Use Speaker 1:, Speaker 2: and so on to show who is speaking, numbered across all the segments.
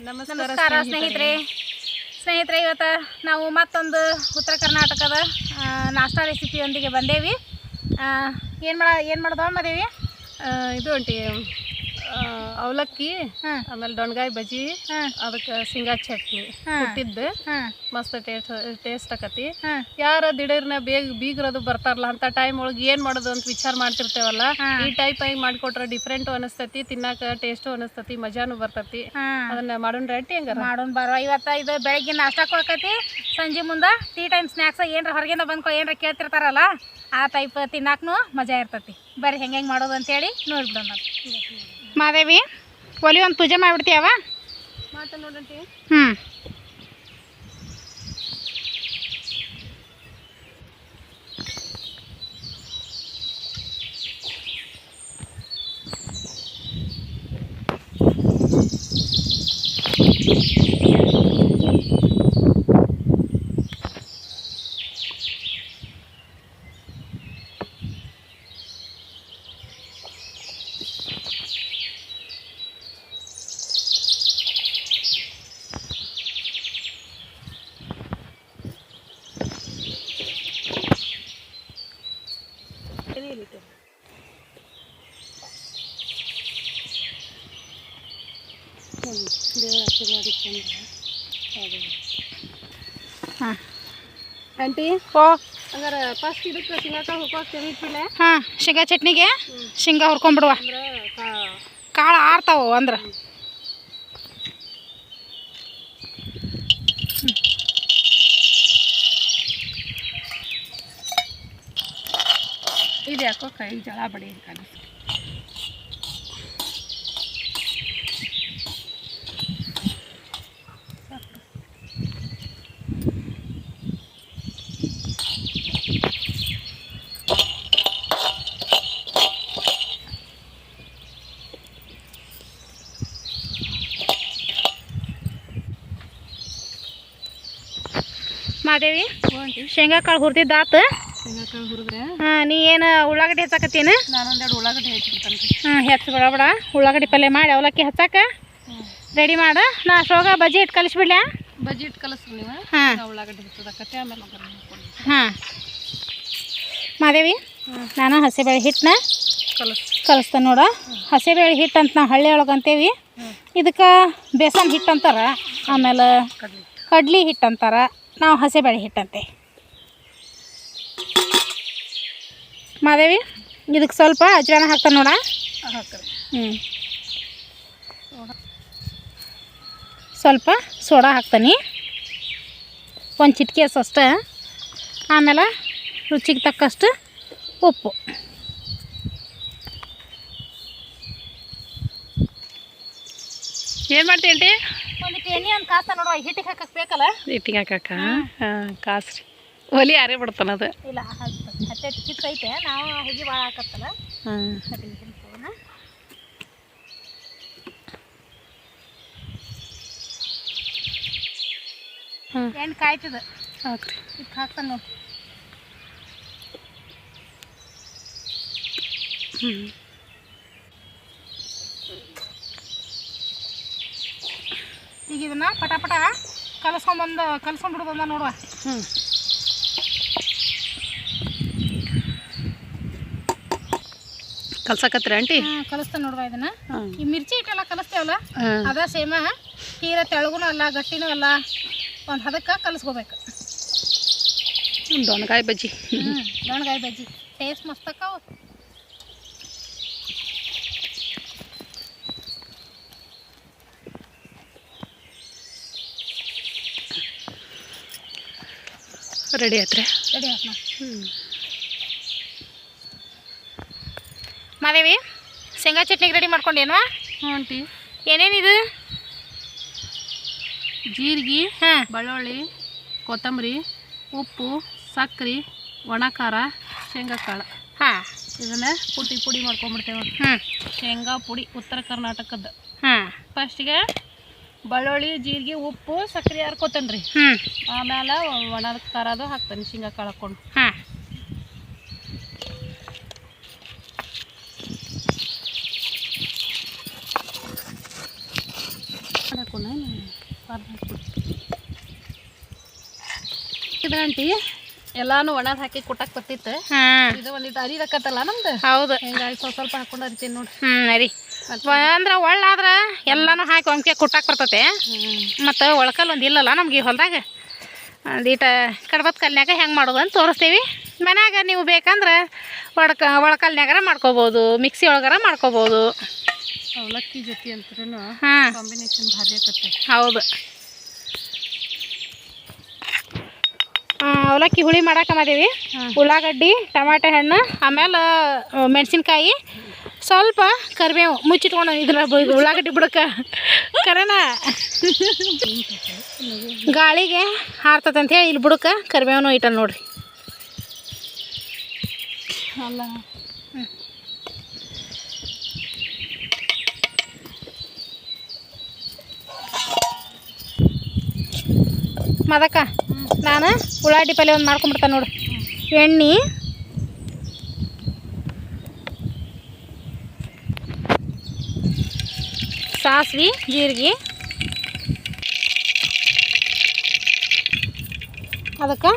Speaker 1: ನಮಸ್ಕಾರ ಸ್ನೇಹಿತರೆ. ಸ್ನೇಹಿತರೆ. ಇವತ್ತು ನಾವು ಮತ್ತೊಂದು ಉತ್ತರ ಕರ್ನಾಟಕದ ನಾಷ್ಟಾ ರೆಸಿಪಿಯೊಂದಿಗೆ ಬಂದೇವಿ. ಏನು ಮಾಡ ಏನು ಮಾಡ್ದವ ಮದೇವಿ?
Speaker 2: ಇದು ಆ, ಅವಲಕ್ಕಿ ಆಮೇಲೆ ದೊಣ್ಗಾಯಿ
Speaker 1: ಬಜಿ
Speaker 2: ಅದಕ್ಕೆ ಶೇಂಗಾ ಚಟ್ನಿ
Speaker 1: ಕುಟ್ಟಿದ್ದು
Speaker 2: ಹುಟ್ಟಿದ್ದು. ಮಸ್ತ್ ಟೇಸ್ಟ್ ಟೇಸ್ಟ್ ಆಕತಿ. ಯಾರ ದಿಢೀರ್ನ ಬೇಗ ಬೀಗ್ರದು ಬರ್ತಾರಲ್ಲ ಅಂತ ಟೈಮ್ ಒಳಗೆ ಏನು ಮಾಡೋದು ಅಂತ ವಿಚಾರ ಮಾಡ್ತಿರ್ತೇವಲ್ಲ ಈ ಟೈಪ್ ಆಗಿ ಮಾಡಿಕೊಟ್ರೆ ಡಿಫ್ರೆಂಟ್ ಅನಿಸ್ತತಿ ತಿನ್ನಾಕ ಟೇಸ್ಟು ಅನಸ್ತತಿ ಮಜಾನು ಬರ್ತತಿ. ಅದನ್ನ ಮಾಡೋಣ ರೆಡಿ ಹೆಂಗ
Speaker 1: ಮಾಡೋಣ ಬರೋ ಇವತ್ತ ಇದು ಬೆಳಗ್ಗೆ ನಾಷ್ಟಾಕ್ಕೆ ಹೋಗತಿ ಸಂಜೆ ಮುಂದೆ ಟೀ ಟೈಮ್ ಸ್ನ್ಯಾಕ್ಸ್ ಏನರ ಹೊರಗಿಂದ ಬಂದ್ಕೊ ಏನ್ರ ಕೇಳ್ತಿರ್ತಾರಲ್ಲ ಆ ಟೈಪ್ ತಿನ್ನಾಕ್ನು ಮಜಾ ಇರ್ತತಿ. ಬರ್ರಿ ಹೆಂಗೆ ಹೆಂಗೆ ಮಾಡೋದು ಅಂತೇಳಿ ನೋಡ್ಬಿಡೋಣ. ಮಾದೇವಿ ಒಲಿ ಒಂದು ಪೂಜೆ ಮಾಡಿಬಿಡ್ತೀಯವ ಹ್ಞೂ ಹಾಂ.
Speaker 2: ಆಂಟಿ
Speaker 1: ಓ
Speaker 2: ಹಂಗಾರೆ ಫಸ್ಟ್ ಇದಕ್ಕೆ ಶೇಂಗಾಕಾಳು ಹುರ್ಕೋಕ್ತೇವೆ ಇಟ್ಟಿಲ್ಲ
Speaker 1: ಹಾಂ ಶೇಂಗಾ ಚಟ್ನಿಗೆ ಶೇಂಗಾ ಹುರ್ಕೊಂಬಿಡುವ ಕಾಳು ಆರ್ತಾವ ಅಂದ್ರೆ.
Speaker 2: ಇದು ಯಾಕೋ ಕೈ ಜಳ ಬಡಿ ಕಾಣಿಸ್
Speaker 1: ಮಾದೇವಿ ಶೇಂಗಾ ಕಾಳು
Speaker 2: ಹುರಿದಿದ್ದ ಆತ.
Speaker 1: ಹಾಂ ನೀ ಏನು ಉಳ್ಳಾಗಡ್ಡಿ ಹೆಚ್ಚಾಕತ್ತೇನು? ಹಾಂ ಹೆಚ್ಚು ಬಿಡಬೇಡ ಬಿಡ. ಉಳ್ಳಾಗಡ್ಡಿ ಪಲ್ಯ ಮಾಡಿ ಅವಲಕ್ಕಿ ಹಚ್ಚಾಕ ರೆಡಿ ಮಾಡು. ನಾ ಅಷ್ಟೊಳಗ ಬಜ್ಜಿ ಇಟ್ಟು ಕಲಿಸ್ಬಿಡ್ಲ?
Speaker 2: ಬಜ್ಜಿ ಇಟ್ಟು ಕಲಿಸ್ರಿ ನೀವು.
Speaker 1: ಹಾಂ.
Speaker 2: ಉಳ್ಳಾಗಡ್ಡಿ ಆಮೇಲೆ
Speaker 1: ಹಾಂ. ಮಾದೇವಿ ನಾನು ಹಸಿಬೇಳೆ ಹಿಟ್ಟನ್ನ
Speaker 2: ಕಲಸ್.
Speaker 1: ಕಲಿಸ್ತೇನೆ ನೋಡ. ಹಸಿಬೇಳೆ ಹಿಟ್ಟು ಅಂತ ನಾವು ಹಳ್ಳಿ ಒಳಗೆ ಅಂತೇವಿ. ಇದಕ್ಕೆ ಬೇಸನ್ ಹಿಟ್ಟು ಅಂತಾರೆ. ಆಮೇಲೆ
Speaker 2: ಕಡ್ಲಿ
Speaker 1: ಕಡ್ಲಿ ಹಿಟ್ಟು ಅಂತಾರೆ. ನಾವು ಹಸಿಬೇಳೆ ಹಿಟ್ಟಂತೆ. ಮಾದೇವಿ ಇದಕ್ಕೆ ಸ್ವಲ್ಪ ಅಜ್ವಾನ ಹಾಕ್ತಾನೆ ನೋಡ? ಹ್ಞೂ ಸ್ವಲ್ಪ ಸೋಡಾ ಹಾಕ್ತಾನೆ. ಒಂದು ಚಿಟಿಕೆ ಅಷ್ಟೇ. ಆಮೇಲೆ ರುಚಿಗೆ ತಕ್ಕಷ್ಟು ಉಪ್ಪು.
Speaker 2: ಏನು
Speaker 1: ಮಾಡ್ತೀನಿ ಎಣ್ಣೆ ಒಂದು ಕಾಸ ನೋಡುವ ಹಿಟ್ಟಿಗೆ ಹಾಕಕ್ಕೆ ಬೇಕಲ್ಲ?
Speaker 2: ಹಿಟ್ಟಿಗೆ ಹಾಕಕ್ಕ? ಕಾಸ್ರಿ ಒಲಿ ಯಾರೇ ಬಿಡ್ತಾನ ಅದು.
Speaker 1: ಇಲ್ಲ ಹತ್ತೆ ಕಿತ್ತು ಐತೆ ನಾವು ಹುಗಿ ಭಾಳ ಹಾಕತ್ತಲ್ಲ? ಎಣ್ಣೆ ಕಾಯ್ತದ.
Speaker 2: ಹಾಕ್ರಿ
Speaker 1: ಇದಕ್ಕೆ ಹಾಕ್ತಾನೆ ನೋಡಿ.
Speaker 2: ಹ್ಞೂ
Speaker 1: ಈಗ ಇದನ್ನ ಪಟಾಪಟ ಕಲಸ್ಕೊಂಬಂದ ಕಲಸ್ಕೊಂಡ್ಬಿಡ್ಬೋದ ನೋಡುವ.
Speaker 2: ಹ್ಞೂ ಕಲ್ಸಕತ್ರಿ ಆಂಟಿ?
Speaker 1: ಹಾಂ ಕಲಿಸ್ತಾನೆ ನೋಡುವ ಇದನ್ನ. ಈ ಮಿರ್ಚಿ ಇಟ್ಟೆಲ್ಲ ಕಲಿಸ್ತೇವಲ್ಲ ಅದ ಸೇಮ ತೀರ ತೆಳಗುನು ಅಲ್ಲ ಗಟ್ಟಿನೂ ಅಲ್ಲ ಒಂದು ಹದಕ್ಕೆ ಕಲಿಸ್ಕೋಬೇಕು.
Speaker 2: ದೊಣಗಾಯಿ ಬಜ್ಜಿ.
Speaker 1: ಹ್ಞೂ ದೊಣ್ಣಗಾಯಿ ಬಜ್ಜಿ. ಟೇಸ್ಟ್ ಮಸ್ತ್ ಅಕ್ಕಾವು.
Speaker 2: ರೆಡಿ ಆಯ್ತ್ರಿ.
Speaker 1: ರೆಡಿ ಆಯ್ತು
Speaker 2: ಹ್ಞೂ
Speaker 1: ಮಾದೇವಿ ಶೇಂಗಾ ಚಟ್ನಿಗೆ ರೆಡಿ ಮಾಡ್ಕೊಂಡೇನು
Speaker 2: ಹ್ಞೂ
Speaker 1: ಏನೇನಿದು?
Speaker 2: ಜೀರಿಗೆ
Speaker 1: ಹಾಂ.
Speaker 2: ಬೆಳ್ಳುಳ್ಳಿ ಕೊತ್ತಂಬರಿ ಉಪ್ಪು ಸಕ್ಕರೆ ಒಣ ಖಾರ ಶೇಂಗಾ ಕಾಳು.
Speaker 1: ಹಾಂ.
Speaker 2: ಇದನ್ನ ಪುಡಿ ಪುಡಿ ಮಾಡ್ಕೊಂಬಿಡ್ತೇವೆ
Speaker 1: ಹ್ಞೂ
Speaker 2: ಶೇಂಗಾ ಪುಡಿ ಉತ್ತರ ಕರ್ನಾಟಕದ
Speaker 1: ಹಾಂ
Speaker 2: ಫಸ್ಟಿಗೆ ಬೆಳ್ಳುಳ್ಳಿ ಜೀರಿಗೆ ಉಪ್ಪು ಸಕ್ಕರೆ ಹರ್ಕೋತೇನೆ ರೀ ಆಮೇಲೆ ಒಣ ಖಾರದು ಹಾಕ್ತೇನೆ ಶೇಂಗಾ ಕಾಳು ಹಾಕ್ಕೊಂಡು.
Speaker 1: ಹಾಂ.
Speaker 2: ಹಾಕೋಣ ಇದು ಆಂಟಿ ಎಲ್ಲಾನು ಒಣ ಹಾಕಿ ಕೊಟ್ಟಕ್ ಬರ್ತಿತ್ತು. ಇದು ಒಂದಿಟ್ಟು ಅರಿದಕ್ಕತ್ತಲ್ಲ ನಮ್ದು?
Speaker 1: ಹೌದು.
Speaker 2: ಹಿಂಗಾಗಿ ಸ್ವಲ್ಪ ಸ್ವಲ್ಪ ಹಾಕೊಂಡು ಅರಿತೀನಿ ನೋಡಿ
Speaker 1: ಹ್ಞೂ ಅರಿ. ಅಂದ್ರೆ ಒಳ್ಳಾದ್ರೆ ಎಲ್ಲನೂ ಹಾಕಿ ಒಮ್ಕೆ ಕುಟ್ಟಾಕ್ ಬರ್ತತೆ. ಮತ್ತು ಒಳಕಲ್ ಒಂದು ಇಲ್ಲಲ್ಲ ನಮ್ಗೆ ಈ ಹೊಲ್ದಾಗ. ಒಂದೀಟ ಕಡ್ಬತ್ ಕಲ್ನ್ಯಾಗ ಹೆಂಗೆ ಮಾಡೋದು ಅಂತ ತೋರಿಸ್ತೀವಿ. ಮನ್ಯಾಗ ನೀವು ಬೇಕಂದ್ರೆ ಒಡಕ ಒಳಕಲ್ನ್ಯಾಗಾರ ಮಾಡ್ಕೋಬೋದು ಮಿಕ್ಸಿ ಒಳಗಾರ ಮಾಡ್ಕೋಬೋದು.
Speaker 2: ಅವಲಕ್ಕಿ ಜೊತೆ ಅಂತೂ
Speaker 1: ಹಾಂ.
Speaker 2: ಕಾಂಬಿನೇಷನ್ ಭಾರಿ ಆಕತ್ತೆ
Speaker 1: ಹೌದು. ಅವಲಕ್ಕಿ ಹುಳಿ ಮಾಡಕ್ಕೆ ಮಾಡೀವಿ ಉಳ್ಳಾಗಡ್ಡಿ ಟಮಾಟೆ ಹಣ್ಣು ಆಮೇಲೆ ಮೆಣಸಿನ್ಕಾಯಿ ಸ್ವಲ್ಪ ಕರಿಬೇವು ಮುಚ್ಚಿಟ್ಕೊಂಡು ಇದ್ರ ಉಳ್ಳಾಗಡ್ಡಿ ಬಿಡಕ್ಕೆ ಕರೆನ? ಗಾಳಿಗೆ ಹಾರ್ತತೆ ಅಂತ ಹೇಳಿ ಇಲ್ಲಿ ಬುಡಕ್ಕೆ ಕರಿಬೇವನು ಇಟ್ಟ ನೋಡ್ರಿ.
Speaker 2: ಅಲ್ಲ.
Speaker 1: ಮದಕ್ಕ ನಾನು ಉಳ್ಳಾಗಡ್ಡಿ ಪಲ್ಯ ಒಂದು ಮಾಡ್ಕೊಂಬಿಡ್ತಾನೆ ನೋಡು. ಎಣ್ಣೆ ಸಾಸ್ವಿ ಜೀರಿಗೆ. ಅದಕ್ಕೆ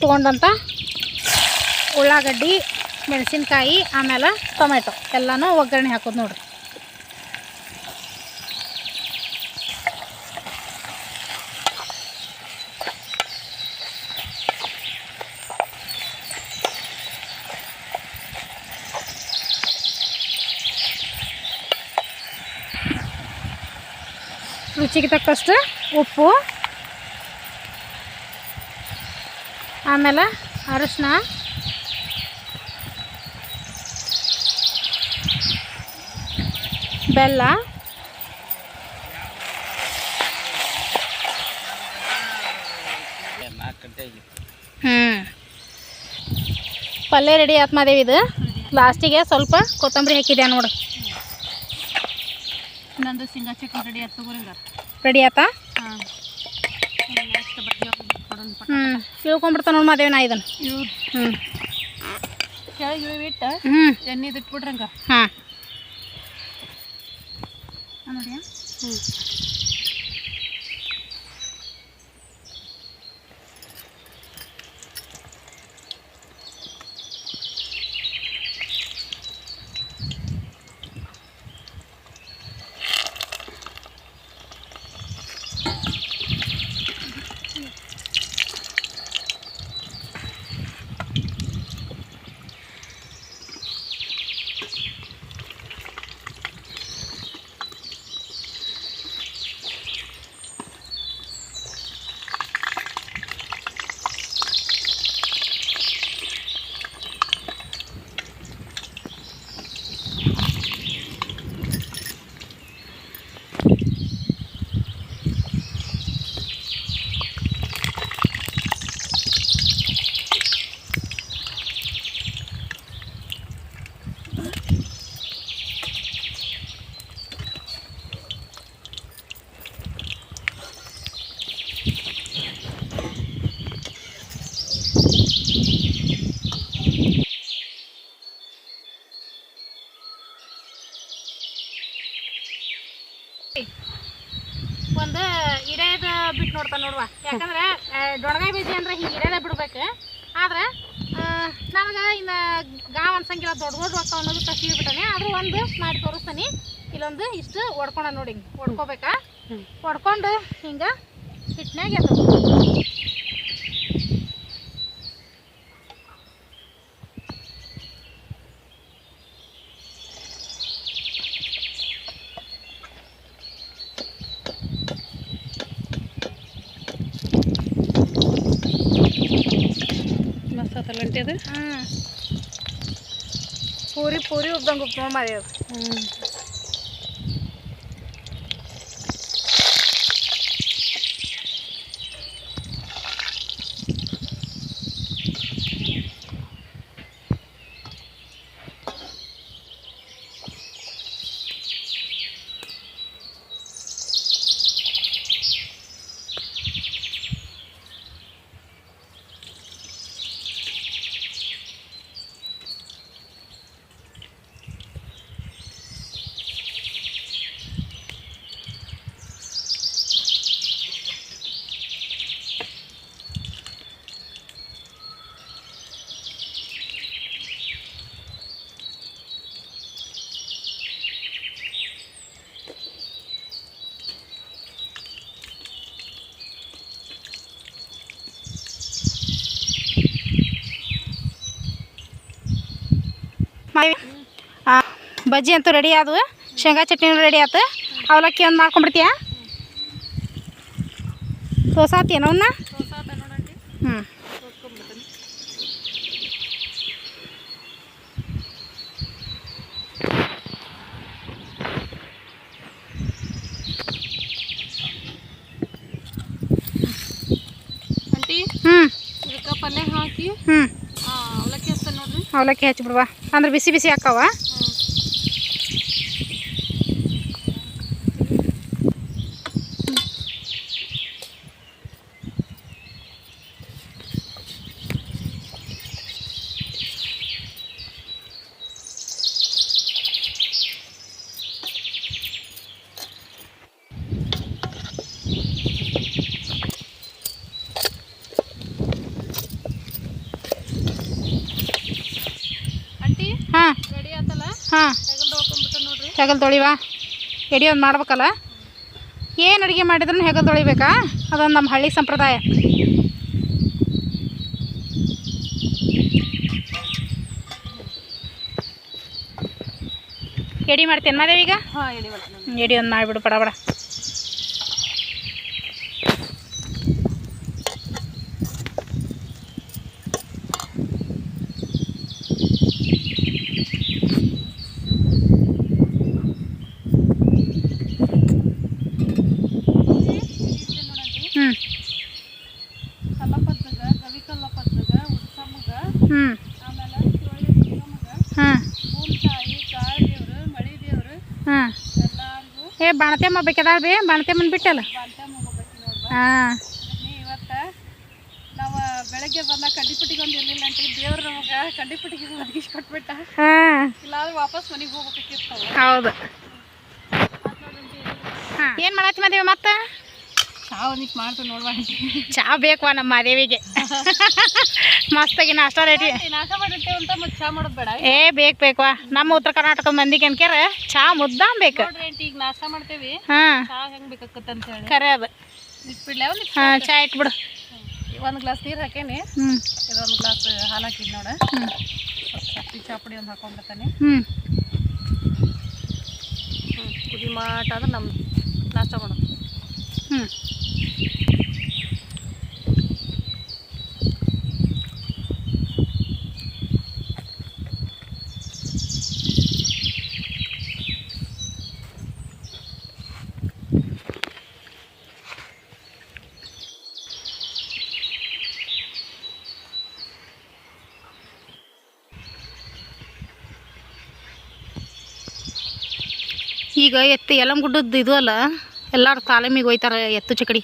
Speaker 1: ತೊಗೊಂಡಂಥ ಉಳ್ಳಾಗಡ್ಡಿ ಮೆಣಸಿನ್ಕಾಯಿ ಆಮೇಲೆ ಟೊಮೆಟೊ ಎಲ್ಲನೂ ಒಗ್ಗರಣೆ ಹಾಕೋದು ನೋಡ್ರಿ. ರುಚಿಗೆ ತಕ್ಕಷ್ಟು ಉಪ್ಪು, ಆಮೇಲೆ ಅರಿಶಿನ, ಬೆಲ್ಲ ಹ್ಞೂ ಪಲ್ಯ ರೆಡಿ ಆತ್ ಮಾದೇವಿ ಇದು. ಲಾಸ್ಟಿಗೆ ಸ್ವಲ್ಪ ಕೊತ್ತಂಬರಿ ಹಾಕಿದೆ ನೋಡು.
Speaker 2: ನಂದು ಶೇಂಗಾ ಚಟ್ನಿ ರೆಡಿ ಆಯ್ತು
Speaker 1: ರೆಡಿ ಆತಾ?
Speaker 2: ಹಾಂ
Speaker 1: ಹ್ಞೂ ಇಳ್ಕೊಂಡ್ಬಿಡ್ತಾ ನೋಡಿ ಮಾದೇವಿ ನಾ ಇದನ್ನು.
Speaker 2: ಇವು
Speaker 1: ಹ್ಞೂ
Speaker 2: ಕೆಳಗೆ ಇಟ್ಟು
Speaker 1: ಹ್ಞೂ
Speaker 2: ಎಣ್ಣೆ ಇಟ್ಬಿಡ್ರಂಗ
Speaker 1: ಹಾಂ.
Speaker 2: ನೋಡಿ ಹ್ಞೂ
Speaker 1: ನೋಡುವ. ಯಾಕಂದ್ರೆ ಆ, ದೊಡ್ಡಗಾಯಿ ಬೀಜ ಅಂದ್ರೆ ಹಿಂಗೆ ಇರೋದೇ ಬಿಡ್ಬೇಕು. ಆದ್ರೆ ನನಗೆ ಇನ್ನು ಗಾವ್ ಅನ್ಸಂಗಿಲ್ಲ ದೊಡ್ಡ ದೊಡ್ಡ ರೊಕ್ಕ ಅನ್ನೋದು ಕಸಿ ಬಿಟ್ಟಾನೆ ಆದ್ರೂ ಒಂದು ಮಾಡಿ ತೋರಿಸ್ತಾನೆ. ಇಲ್ಲೊಂದು ಇಷ್ಟು ಒಡ್ಕೊಂಡ ನೋಡಿ ಹಿಂಗೆ. ಒಡ್ಕೋಬೇಕಾ. ಒಡ್ಕೊಂಡು ಹಿಂಗೆ ಹಿಟ್ನಾಗ ಎದ್ದು
Speaker 2: ಮಸ್ತ್ ಆತಲ್ಲಂಟಿ ಅದು
Speaker 1: ಹ್ಞೂ ಪೂರಿ ಪೂರಿ ಉಬ್ದಂಗೆ ಬಜ್ಜಿ ಅಂತೂ ರೆಡಿ ಆದವು. ಶೇಂಗಾ ಚಟ್ನಿನೂ ರೆಡಿ ಆಯ್ತು ಅವಲಕ್ಕಿ ಒಂದು ಮಾಡ್ಕೊಂಬಿಡ್ತೀಯಾ ಸೋಸಾತಿಯೇನೋ ಅವನ್ನ
Speaker 2: ಸೋಸಾತ ನೋಡಂಟಿ
Speaker 1: ಹ್ಞೂ
Speaker 2: ಸೋಸ್ಕೊಂಡ್ಬಿಡ್ತೀನಿ ಆಂಟಿ
Speaker 1: ಹ್ಞೂ
Speaker 2: ಇದಕ್ಕೆ ಪಲ್ಯ ಹಾಕಿ
Speaker 1: ಹ್ಞೂ
Speaker 2: ಆ, ಅವಲಕ್ಕಿ ಹಚ್ತೇನೆ ನೋಡ್ರಿ.
Speaker 1: ಅವಲಕ್ಕಿ ಹಚ್ಬಿಡ್ವಾ. ಅಂದ್ರೆ ಬಿಸಿ ಬಿಸಿ ಹಾಕವ
Speaker 2: ಹ್ಞೂ ಆಂಟಿ
Speaker 1: ಹಾಂ
Speaker 2: ರೆಡಿ ಆತಲ್ಲ
Speaker 1: ಹಾಂ
Speaker 2: ತೆಗೆದು ಹೋಗ್ಕೊಂಡ್ಬಿಟ್ಟು ನೋಡ್ರಿ
Speaker 1: ಹೆಗಲ್ ತೊಳಿವಾ? ಎಡಿ ಒಂದು ಮಾಡ್ಬೇಕಲ್ಲ? ಏನು ಅಡುಗೆ ಮಾಡಿದ್ರೂ ಹೆಗಲು ತೊಳಿಬೇಕಾ? ಅದೊಂದು ನಮ್ಮ ಹಳ್ಳಿ ಸಂಪ್ರದಾಯ. ಎಡಿ ಮಾಡ್ತೇನೆ ಮಾದೇವೀಗ
Speaker 2: ಈಗ?
Speaker 1: ಎಡಿ ಒಂದು ಮಾಡಿಬಿಡು ಬಡ ಬಡ ಹ್ಞೂ ಹಾಂ
Speaker 2: ಭೂಮಿತಾಯಿ ಗಾಳಿ ದೇವ್ರು ಮಳಿ ದೇವ್ರು
Speaker 1: ಹಾಂ ಏ ಬಾಣತೆಮ್ಮ ಬೇಕದಾಳ ರೀ ಬಾಣತೆಮ್ಮನ ಬಿಟ್ಟಲ್ಲ? ಹಾಂ.
Speaker 2: ಇವತ್ತು ನಾವು ಬೆಳಗ್ಗೆ ಬಂದ ಕಡ್ಡಿಪಟ್ಟಿಗೆ ಒಂದು ಇರ್ಲಿಲ್ಲ ಅಂತ ದೇವ್ರು ನಮಗೆ ಕಡ್ಡಿಪಟ್ಟಿಗೆ ಒದಗಿಸಿ ಕೊಟ್ಬಿಟ್ಟ.
Speaker 1: ಹಾಂ.
Speaker 2: ಇಲ್ಲಾಂದ್ರೆ ವಾಪಸ್ ಮನೆಗೆ
Speaker 1: ಹೌದು. ಏನ್ ಏನು ಮಾಡತ್ತಿ ಮಾದೇವಿ ಮತ್ತೆ?
Speaker 2: ಚಾ ಒಂದಿಟ್ಟು ಮಾಡ್ತೀವಿ ನೋಡ್ವಾ
Speaker 1: ಚಾ ಬೇಕು ನಮ್ಮ ಮಾದೇವಿಗೆ? ಮಸ್ತಾಗಿ ನಾಷ್ಟ ರೆಡಿ.
Speaker 2: ನಾಶ ಮಾಡಿರ್ತೇವೆ ಅಂತ ಮತ್ತೆ ಚಾ ಮಾಡೋದು ಬೇಡ.
Speaker 1: ಏ ಬೇಕು ಬೇಕವಾ. ನಮ್ಮ ಉತ್ತರ ಕರ್ನಾಟಕದ ಮಂದಿಗೆ ಅನ್ಕ್ಯಾರ ಚಾ ಮುದ್ದಾಂ ಬೇಕು.
Speaker 2: ಈಗ ನಾಷ್ಟ ಮಾಡ್ತೇವಿ.
Speaker 1: ಹಾಂ.
Speaker 2: ಚಾ ಹೆಂಗೆ ಬೇಕಾಕತ್ತ ಅಂತ ಹೇಳಿ.
Speaker 1: ಖರೆ ಅದು.
Speaker 2: ಇಟ್ಬಿಡ್ಲೆ
Speaker 1: ಹಾಂ ಚಾ ಇಟ್ಬಿಡು.
Speaker 2: ಒಂದು ಗ್ಲಾಸ್ ನೀರು ಹಾಕೇನಿ.
Speaker 1: ಹ್ಞೂ
Speaker 2: ಇದೊಂದು ಗ್ಲಾಸ್ ಹಾಲು ಹಾಕಿದ್ ನೋಡ.
Speaker 1: ಹ್ಞೂ
Speaker 2: ಸ್ವಲ್ಪ ಶಕ್ತಿ ಚಾ ಪುಡಿ ಒಂದು ಹಾಕೊಂಡ್ಬಿಡ್ತಾನೆ.
Speaker 1: ಹ್ಞೂ
Speaker 2: ಹ್ಞೂ ಕುದಿ ಮಾಟ ಅಂದ್ರೆ ನಮ್ಮ ನಾಷ್ಟ ಮಾಡೋದು.
Speaker 1: ಹ್ಞೂ ಈಗ ಎತ್ತು ಯಲಂಗುಡ್ಡದ್ದು ಇದು ಅಲ್ಲ, ಎಲ್ಲರೂ ತಾಲೀಮಿಗೆ ಹೋಯ್ತಾರೆ ಎತ್ತು ಚಕಡಿ.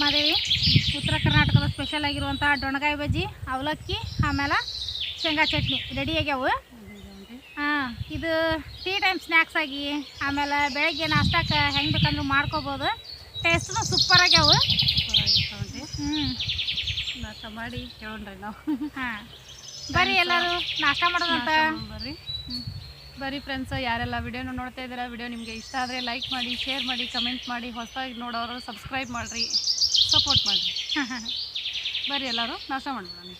Speaker 1: ಮಾದೇವಿ, ಉತ್ತರ ಕರ್ನಾಟಕದ ಸ್ಪೆಷಲ್ ಆಗಿರುವಂಥ ಡೊಣಗಾಯಿ ಬಜ್ಜಿ, ಅವಲಕ್ಕಿ, ಆಮೇಲೆ ಶೇಂಗಾ ಚಟ್ನಿ ರೆಡಿ ಆಗ್ಯಾವು. ಹಾಂ ಇದು ಟೀ ಟೈಮ್ ಸ್ನ್ಯಾಕ್ಸ್ ಆಗಿ ಆಮೇಲೆ ಬೆಳಗ್ಗೆ ನಾಷ್ಟಕ್ಕೆ ಹೆಂಗೆ ಬೇಕಂದ್ರೂ ಮಾಡ್ಕೋಬೋದು. ಟೇಸ್ಟ್ನು ಸೂಪರ್ ಆಗ್ಯಾವು ಹ್ಞೂ
Speaker 2: ನಾಷ್ಟ ಮಾಡಿ ಕೇಳ್ರಿ ನಾವು.
Speaker 1: ಹಾಂ. ಬರ್ರಿ ಎಲ್ಲರೂ ನಾಷ್ಟ ಮಾಡೋದಂತ?
Speaker 2: ಬರ್ರಿ. ಬರೀ ಫ್ರೆಂಡ್ಸ್ ಯಾರೆಲ್ಲ ವಿಡಿಯೋನು ನೋಡ್ತಾ ಇದ್ದೀರಾ ವಿಡಿಯೋ ನಿಮಗೆ ಇಷ್ಟ ಆದರೆ ಲೈಕ್ ಮಾಡಿ ಶೇರ್ ಮಾಡಿ ಕಮೆಂಟ್ ಮಾಡಿ ಹೊಸದಾಗಿ ನೋಡೋರು ಸಬ್ಸ್ಕ್ರೈಬ್ ಮಾಡಿರಿ ಸಪೋರ್ಟ್ ಮಾಡಿರಿ. ಬರ್ರಿ ಎಲ್ಲರೂ ನಾಷ್ಟ ಮಾಡ್ಬಿಡೋಣ.